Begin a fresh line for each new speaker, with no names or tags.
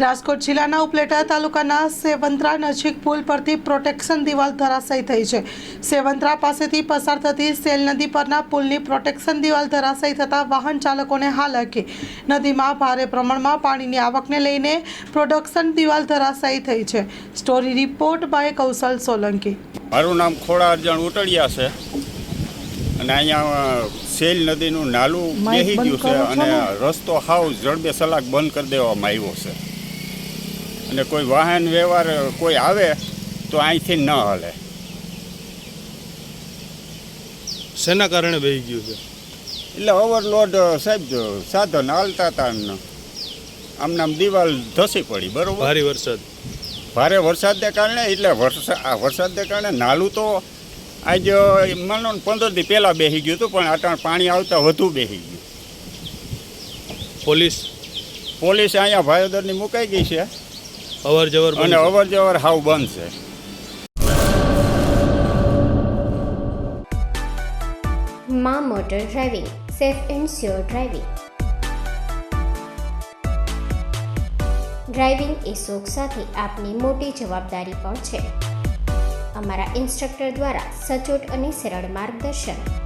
રાજકોટ જિલ્લાના ઉપલેટા તાલુકાના સેવંત્રા નજીક પુલ પરથી પ્રોટેક્શન દિવાલ ધરાશાયી થઈ છે. સેવંત્રા પાસેથી પસાર થતી સેલ નદી પરના પુલની પ્રોટેક્શન દિવાલ ધરાશાયી થતાં વાહન ચાલકોને હાલાકી નદીમાં ભારે પ્રમાણમાં પાણીની આવકને લઈને પ્રોટેક્શન દિવાલ ધરાશાયી થઈ છે. Story report by Kaushal Solanki.
મારું નામ ખોડા અર્જણ ઉટડિયા છે. અને અહીંયા સેલ નદીનું નાલું બેહી ગયું છે અને રસ્તો હાવ જડબે સલાક બંધ કરી દેવામાં આવ્યો છે. અને કોઈ વાહન વ્યવહાર કોઈ આવે તો અહીંથી ન હાલે.
શેના કારણે વહી ગયું છે?
એટલે ઓવરલોડ સાહેબ સાધન હાલતા હતા આમને આમ દિવાલ ધસી પડી બરોબર?
ભારે વરસાદ.
ભારે વરસાદને કારણે એટલે વરસા વરસાદને કારણે નાલું તો આજ માનો ને પંદર દી પહેલાં બેસી ગયું હતું પણ અટાણ પાણી આવતા વધુ બેસી ગયું.
પોલીસ?
પોલીસ અહીંયા ભાયોદરની મુકાઈ ગઈ છે.
અવર જવર
અને અવર જવર હાવ બંધ છે.
Maa motor driving safe and sure driving. Driving એ શોખ સાથે આપની મોટી જવાબદારી પણ છે. અમારા ઇન્સ્ટ્રક્ટર દ્વારા સચોટ અને સરળ માર્ગદર્શન.